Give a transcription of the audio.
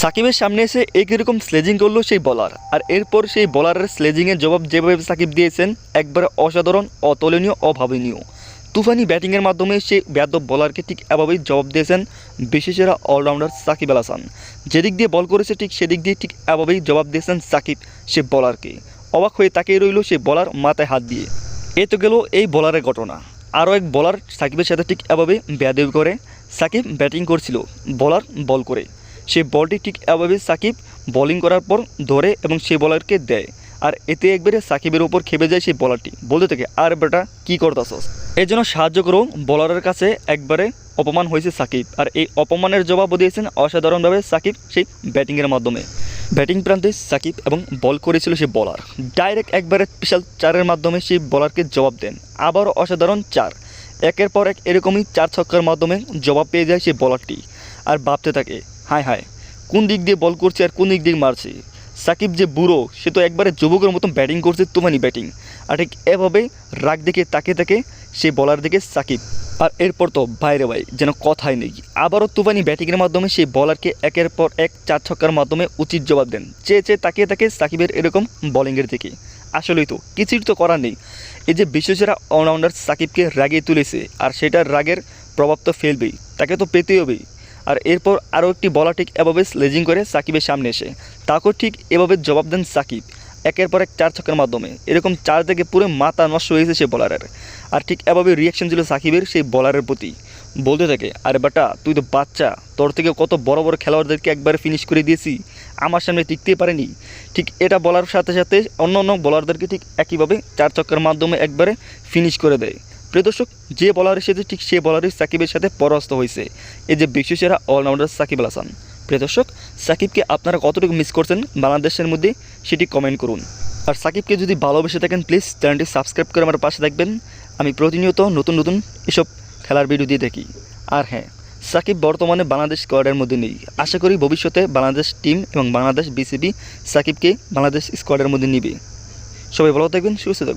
সাকিবের সামনে এসে একই রকম স্লেজিং করল সেই বলার আর এরপর সেই বলারের স্লেজিংয়ের জবাব যেভাবে সাকিব দিয়েছেন, একবারে অসাধারণ, অতুলনীয়, অভাবনীয়। তুফানি ব্যাটিংয়ের মাধ্যমে সে ব্যাদব বলারকে ঠিক এভাবেই জবাব দিয়েছেন বিশেষেরা অলরাউন্ডার সাকিব আল হাসান। যেদিক দিয়ে বল করেছে ঠিক সেদিক দিয়ে ঠিক এভাবেই জবাব দিয়েছেন সাকিব সে বলারকে অবাক হয়ে তাকিয়ে রইল সে বলার মাথায় হাত দিয়ে। এ তো গেল এই বলারের ঘটনা। আরও এক বলার সাকিবের সাথে ঠিক এভাবে ব্যাদেবি করে। সাকিব ব্যাটিং করছিল বলার বল করে। সেই বলটি ঠিক এভাবে সাকিব বোলিং করার পর ধরে এবং সেই বলারকে দেয়। আর এতে একবারে সাকিবের ওপর খেপে যায় সেই বলারটি বলতে থাকে, আর বেটা, কী করতাছস? এর জন্য সাহায্য করো বলারের কাছে একবারে অপমান হয়েছে সাকিব। আর এই অপমানের জবাবও দিয়েছেন অসাধারণভাবে সাকিব সেই ব্যাটিংয়ের মাধ্যমে। ব্যাটিং প্রান্তে সাকিব এবং বল করেছিল সে বলার ডাইরেক্ট একবারে স্পেশাল চারের মাধ্যমে সেই বলারকে জবাব দেন। আবারও অসাধারণ চার। একের পর এক এরকমই চার ছক্কার মাধ্যমে জবাব পেয়ে যায় সেই বলারটি আর ভাবতে থাকে, হায় হায়, কোন দিক দিয়ে বল করছে আর কোন দিক দিয়ে মারছে? সাকিব যে বুড়ো, সে তো একবারে যুবকের মতন ব্যাটিং করছে, তোমানি ব্যাটিং আর ঠিক এভাবে রাগ দেখে তাকে তাকে সেই বলার দিকে সাকিব। আর এরপর তো বাইরে ভাই, যেন কথাই নেই। আবারও তুফানি ব্যাটিংয়ের মাধ্যমে সেই বলারকে একের পর এক চার ছক্কার মাধ্যমে উচিত জবাব দেন। চেয়ে চেয়ে তাকিয়ে তাকে সাকিবের এরকম বলিংয়ের দিকে। আসলেই তো, কিছুই তো করার নেই। এই যে বিশ্বসেরা অলরাউন্ডার সাকিবকে রাগিয়ে তুলেছে, আর সেটার রাগের প্রভাব তো ফেলবেই, তাকে তো পেতেই হবেই আর এরপর আরও একটি বলা ঠিক এভাবে স্লেজিং করে সাকিবের সামনে এসে, তাকেও ঠিক এভাবে জবাব দেন সাকিব। একের পর এক চার ছক্কার মাধ্যমে। এরকম চার থেকে পুরো মাথা নষ্ট হয়েছে সেই বলারের আর ঠিক এভাবে রিয়াকশন ছিল সাকিবের সেই বলারের প্রতি। বলতে থাকে, আরে বাটা, তুই তো বাচ্চা, তোর থেকে কত বড় বড় খেলোয়াড়দেরকে একবার ফিনিশ করে দিয়েছি, আমার সামনে টিকতেই পারেনি। ঠিক এটা বলার সাথে সাথে অন্য অন্য বলারদেরকে ঠিক একইভাবে চার ছক্কার মাধ্যমে একবারে ফিনিশ করে দেয়। প্রিয় দর্শক, যে বলার এসেছে, ঠিক সে বলারই সাকিবের সাথে পরাস্ত হয়েছে। এই যে বিশ্বসেরা অলরাউন্ডার সাকিব আল হাসান। প্রিয় দর্শক, সাকিবকে আপনারা কতটুকু মিস করছেন? বাংলাদেশের মধ্যে সেটি কমেন্ট করুন। আর সাকিবকে যদি ভালোবেসে থাকেন প্লিজ চ্যানেলটি সাবস্ক্রাইব করে আমার পাশে দেখবেন আমি প্রতিনিয়ত নতুন নতুন এসব খেলার ভিডিও দিয়ে দেখি আর হ্যাঁ সাকিব বর্তমানে বাংলাদেশ স্কোয়াডের মধ্যে নেই। আশা করি ভবিষ্যতে বাংলাদেশ টিম এবং বাংলাদেশ বিসিবি সাকিবকে বাংলাদেশ স্কোয়াডের মধ্যে নিবে। সবাই ভালো থাকবেন, সুস্থ থাকবেন।